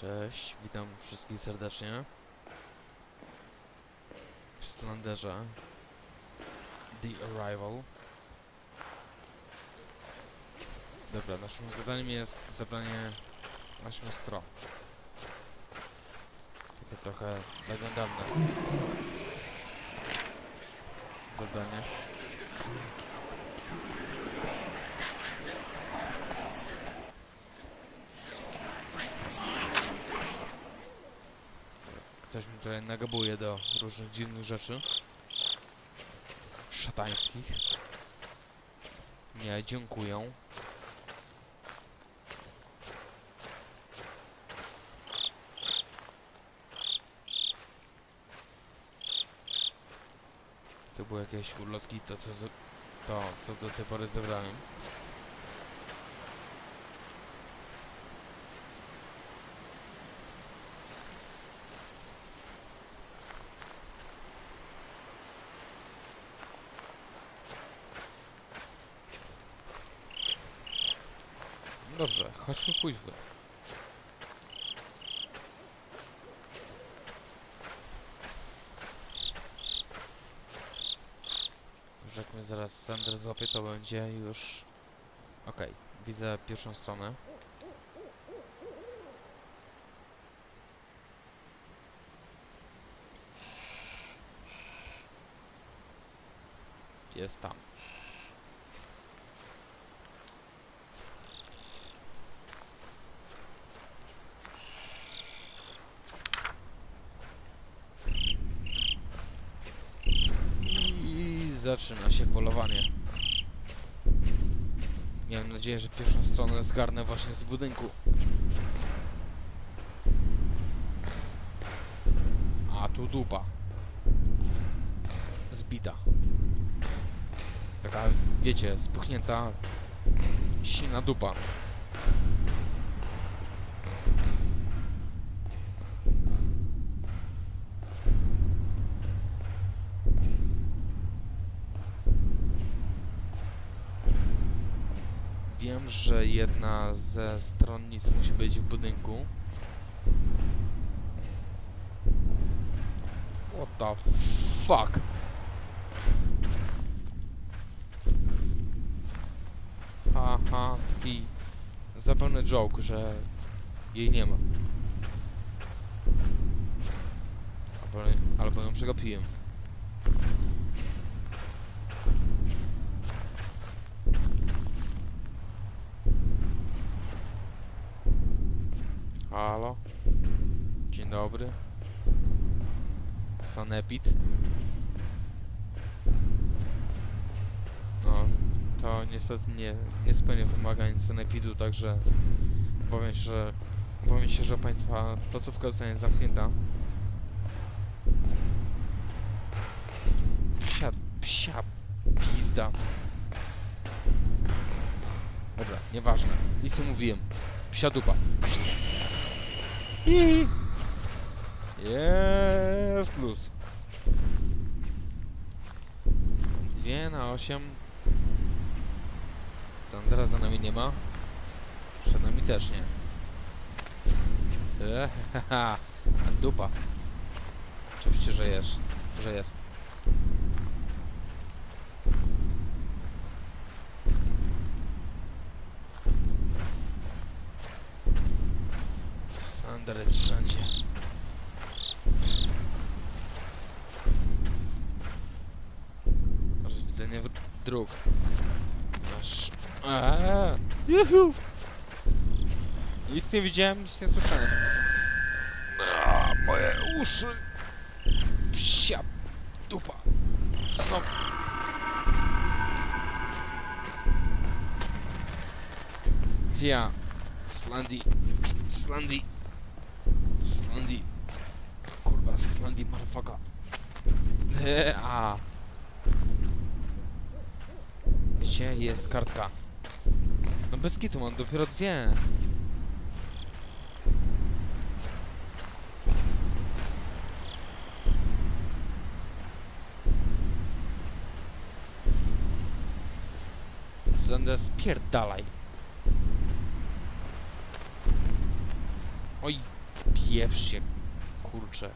Cześć, witam wszystkich serdecznie w Slenderze The Arrival. Dobra, naszym zadaniem jest zabranie 8 stron. Takie trochę legendarne zadanie. Ktoś mi tutaj nagabuje do różnych dziwnych rzeczy. Szatańskich. Nie, dziękuję. To były jakieś ulotki, to co, to, co do tej pory zebrałem. Chodźmy później. Że jak mnie zaraz Slender złapie, to będzie już... Okej, widzę pierwszą stronę. Jest tam. I zaczyna się polowanie. Miałem nadzieję, że pierwszą stronę zgarnę właśnie z budynku. A tu dupa. Zbita. Taka, wiecie, spuchnięta, silna dupa. Że jedna ze stronnic musi być w budynku. What the fuck? Haha, taki zabawny joke, że jej nie ma. Albo, albo ją przegapiłem. Sanepid. No, to niestety nie, nie spełnia wymagań Sanepidu, także się, że obawiam się, że Państwa placówka zostanie zamknięta. Psia, psia, pizda. Dobra, nieważne. Nie mówiłem. Psia dupa. Jest luz. Dwie na osiem. Sandra za nami nie ma. Przed nami też nie. Eheha, dupa. Oczywiście, że jest. Że jest. Sander jest wszędzie. Może widzenie w- dróg. Masz... Eee, Juhu! Nic nie widziałem, nic nie słyszałem. A, moje uszy! Psia dupa! Znowu. Tia. Slandy. Slandy. Slandy. Kurwa, motherfucker. Eee, a. Gdzie jest kartka? Bez kitu, mam dopiero dwie. Slender, spierdalaj. Oj, Pieprz się, kurczę.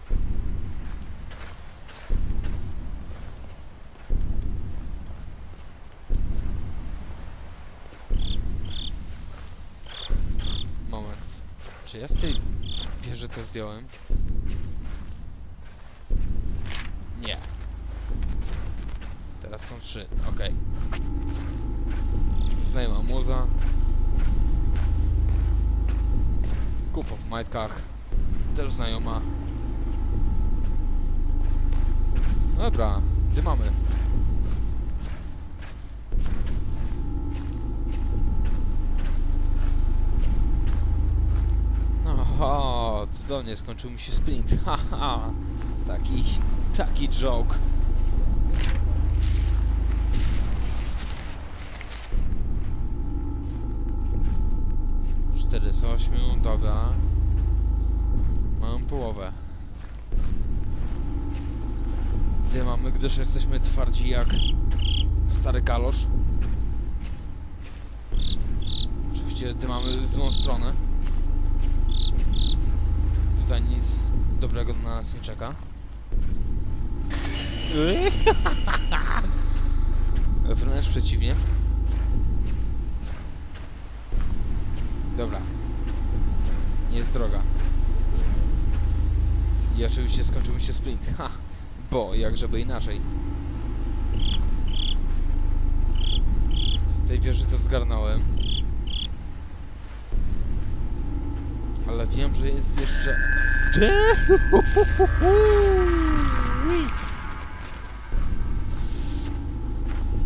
Czy ja z tej wieży to zdjąłem? Nie. Teraz są trzy, okej. Znajoma muza. Kupo w majtkach. Też znajoma. Dobra, gdzie mamy? Oho, cudownie, skończył mi się sprint. Haha, taki, taki joke. Cztery z dobra. Mam połowę. Gdy mamy, gdyż jesteśmy twardzi jak stary kalosz. Oczywiście gdy mamy złą stronę. Tutaj nic dobrego na nas nie czeka. Wręcz przeciwnie. Dobra. Nie jest droga. I oczywiście skończył mi się sprint. Ha! Bo, jak żeby inaczej. Z tej wieży to zgarnąłem. Ale wiem, że jest jeszcze...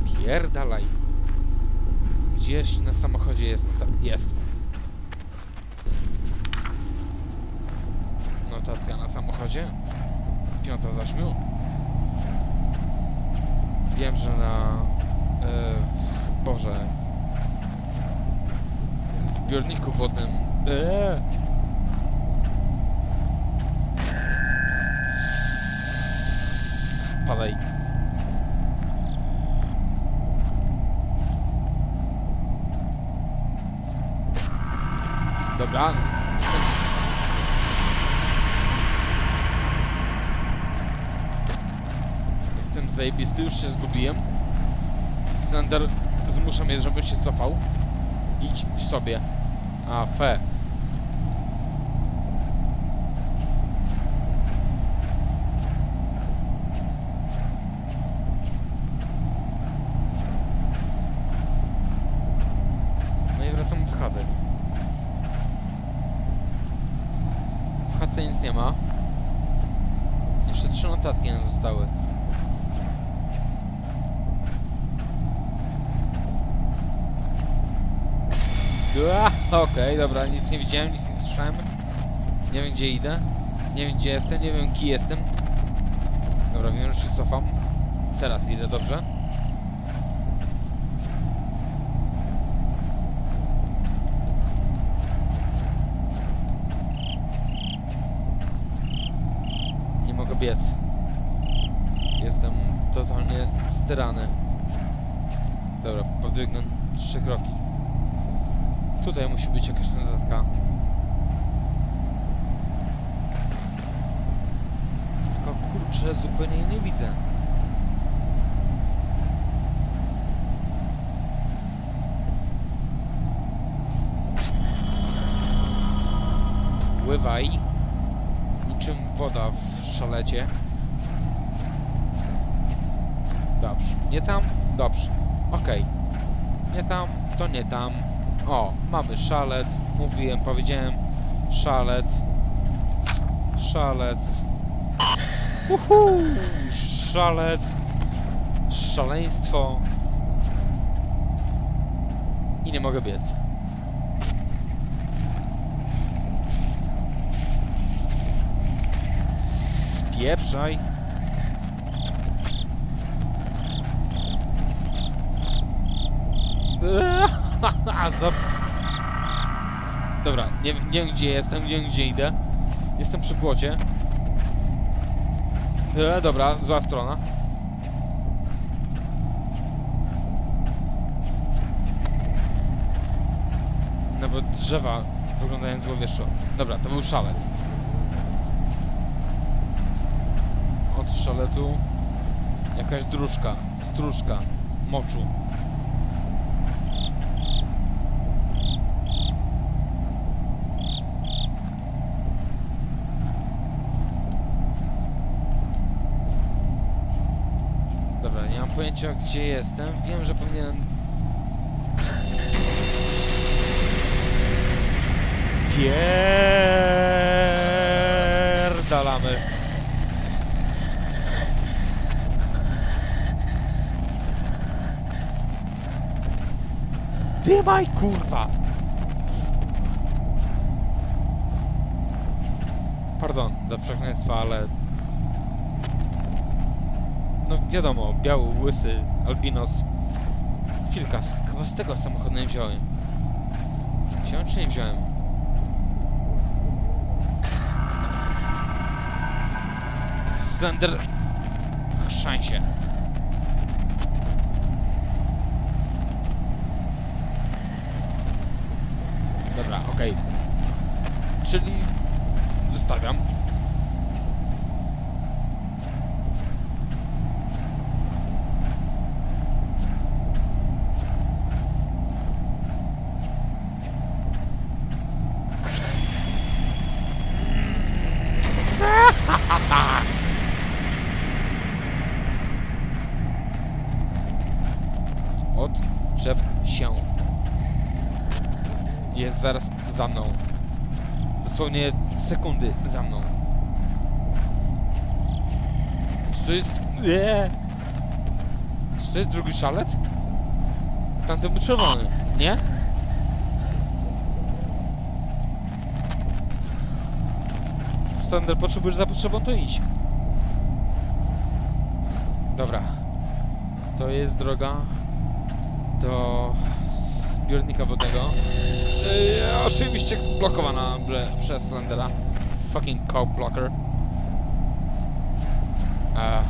Pierdalaj. Gdzieś na samochodzie jest. No jest. Notatka na samochodzie. Piąta z ośmiu. Wiem, że na... E, Boże. Zbiorniku wodnym... E, Spadaj. Dobra. Jestem zajebisty, już się zgubiłem. Sander zmusza mnie, żebym się cofał. Idź sobie. A, fe. No i wracam do chaty. W chatce nic nie ma. Jeszcze trzy notatki nam zostały. Ua, Okej, dobra, nie widziałem, nic nie słyszałem. Nie wiem gdzie idę. Nie wiem gdzie jestem, nie wiem kim jestem. Dobra, wiem, że się cofam. Teraz idę, dobrze? Nie mogę biec. Jestem totalnie styrany. Dobra, podbiegnę trzy kroki. Tutaj musi być jakaś notatka. Tylko kurczę, zupełnie nie widzę. Pływaj. Niczym woda w szalecie. Dobrze. Nie tam? Dobrze. Okej. Nie tam, to nie tam. O, mamy szalec. Mówiłem, powiedziałem. Szalec. Szalec. Uhu! Szalec. Szaleństwo. I nie mogę biec. Spieprzaj. Zap... Dobra, nie, nie wiem gdzie jestem, nie wiem gdzie idę. Jestem przy płocie. E, dobra, zła strona. No Nawet drzewa wyglądają złowieszczo. Dobra, to był szalet. Od szaletu jakaś dróżka, stróżka, moczu. Pojęcia gdzie jestem. Wiem, że powinienem... Pierdalamy. Dymaj, kurwa! Pardon za przekleństwa, ale... Wiadomo, biały, łysy, albinos. Chwilka, chyba z tego samochodu nie wziąłem. Wziąłem czy nie wziąłem? Slender... Szansie. Dobra, okej. Czyli... Zostawiam. Odczep się. Jest zaraz za mną. Dosłownie sekundy za mną. Czy to jest... Nie. Czy to jest drugi szalet? Tamten był czerwony, nie? Standard potrzebujesz za potrzebą, to idź. Dobra. To jest droga do zbiornika wodnego. Yy, oczywiście blokowana przez Slendera. Fucking cow blocker. A,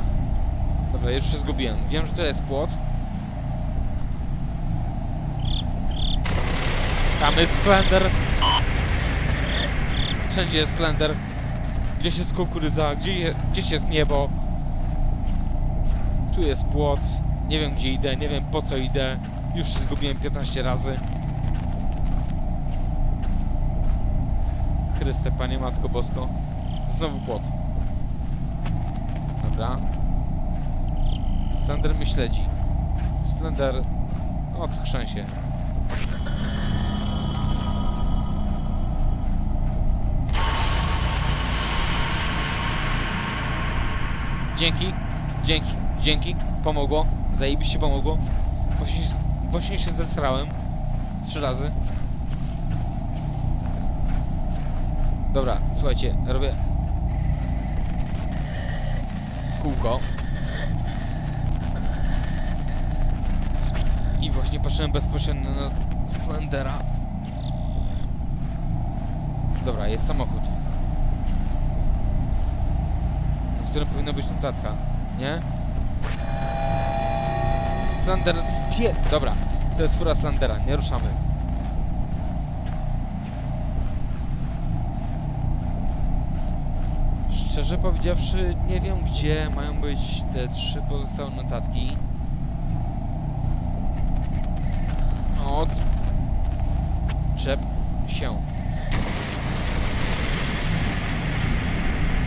dobra, już się zgubiłem. Wiem, że to jest płot. Tam jest Slender. Wszędzie jest Slender. Gdzieś jest kukurydza, gdzie je, gdzieś jest niebo. Tu jest płot. Nie wiem gdzie idę, nie wiem po co idę. Już się zgubiłem 15 razy. Chryste, Panie Matko Bosko. Znowu płot. Dobra. Slender mnie śledzi. Slender... Odchrzę się. Dzięki, dzięki, dzięki. Pomogło. Zajebiście pomogło. Właśnie, właśnie się zesrałem. Trzy razy. Dobra, słuchajcie, robię kółko. I właśnie patrzyłem bezpośrednio na Slendera. Dobra, jest samochód. W którym powinna być notatka, nie? Slender spie... Dobra, to jest fura Slendera, nie ruszamy. Szczerze powiedziawszy, nie wiem gdzie mają być te trzy pozostałe notatki. Od... Czep się.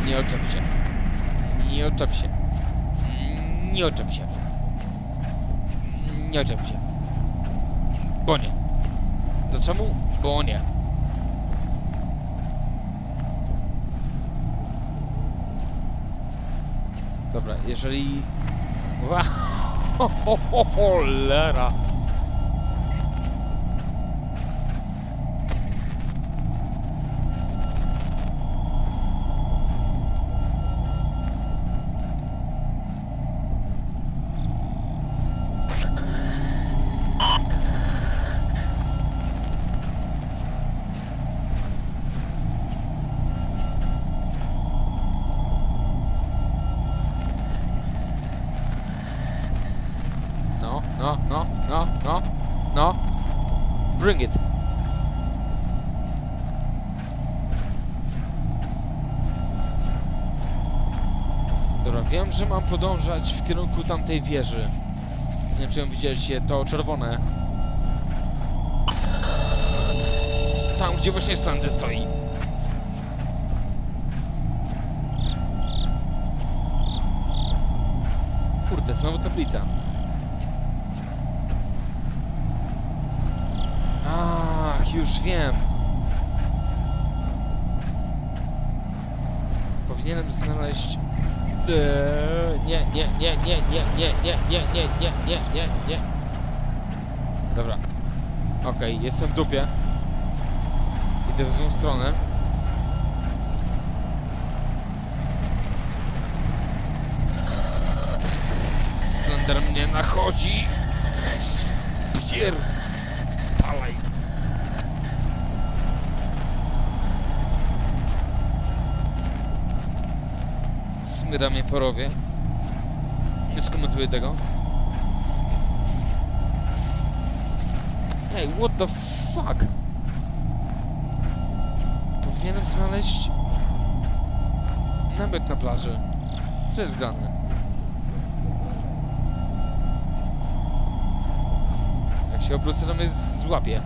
Nie oczep się. Nie oczep się. Nie oczep się. Nie oczep się. Bo nie. Dlaczego? Bo nie. Dobra, jeżeli... Ho, cholera! Bring it. Dobra, Wiem, że mam podążać w kierunku tamtej wieży. Nie wiem, czy ją widzieliście, to czerwone. Tam, gdzie właśnie Standy stoi. Kurde, znowu tablica. Już wiem. Powinienem znaleźć... Eee, nie, nie, nie, nie, nie, nie, nie, nie, nie, nie, nie, nie, nie. Dobra. Okej, jestem w dupie. Idę w złą stronę. Slender mnie nachodzi. Pier... Smyra mnie po rowie. Nie skomentuję tego. Ej, what the fuck? Powinienem znaleźć namiot na plaży. Co jest grane? Jak się obrócę, to mnie złapie.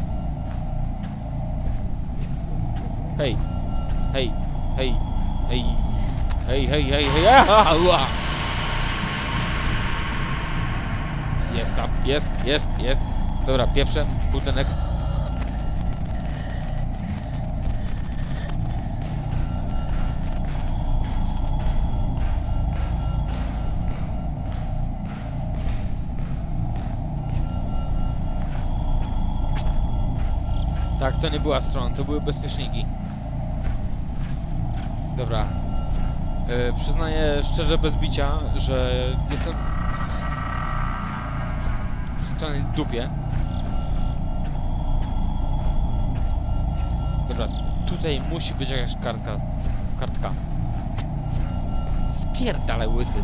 Hej. Hej. Hej. Hej. Hej, hej, hej, hej. Aha. Jest tam. Jest, jest, jest. Dobra, pierwsze. Budynek. Tak, to nie była strona, to były bezpieczniki. Dobra. E, przyznaję szczerze bez bicia, że jestem w skrajnej dupie. Dobra, tutaj musi być jakaś kartka. Kartka. Spierdalaj łysy.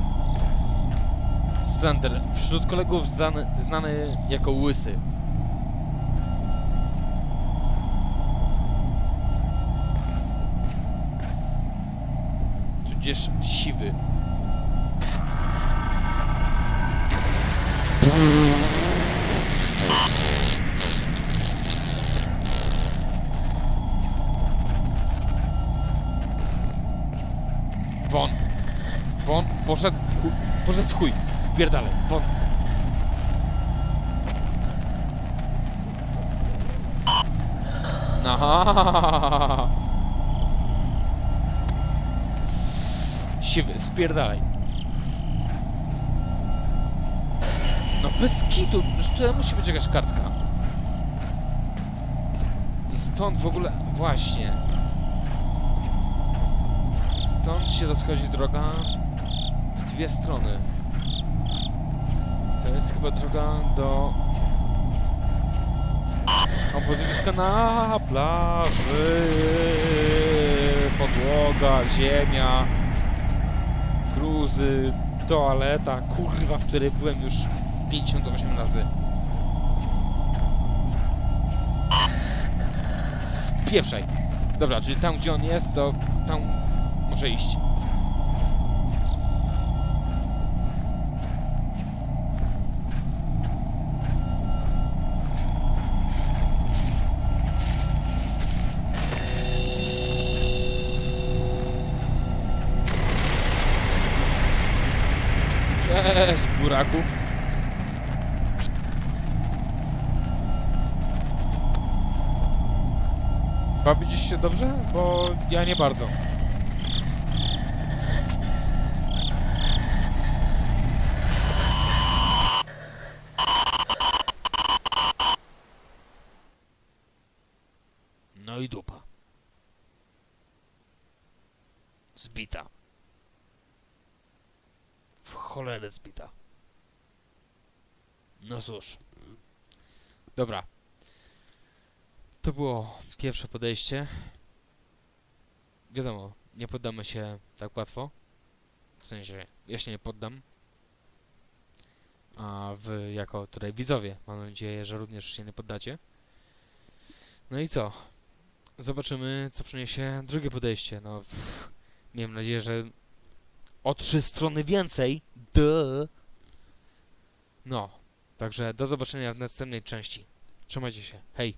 Slender, wśród kolegów znany, znany jako łysy. Tudzież siwy. Won. Won, poszedł, poszedł chuj. Spierdalaj, won. Aha. Siwy, spierdalaj. No bez kitu, przecież tutaj musi być jakaś kartka. I stąd w ogóle, właśnie. Stąd się rozchodzi droga w dwie strony. To jest chyba droga do obozowiska na plaży. Podłoga, ziemia gruzy, toaleta, kurwa, w której byłem już 58 razy. Spieprzaj. Dobra, czyli tam, gdzie on jest, to tam może iść. Buraku. Bawicie się dobrze? Bo ja nie bardzo. No i dupa. Zbita. W cholerę zbita. No cóż. Dobra. To było pierwsze podejście. Wiadomo, nie poddamy się tak łatwo. W sensie, ja się nie poddam. A wy jako tutaj widzowie, mam nadzieję, że również się nie poddacie. No i co? Zobaczymy, co przyniesie drugie podejście. No, pff, miejmy nadzieję, że o trzy strony więcej. Duh. No, także do zobaczenia w następnej części. Trzymajcie się. Hej.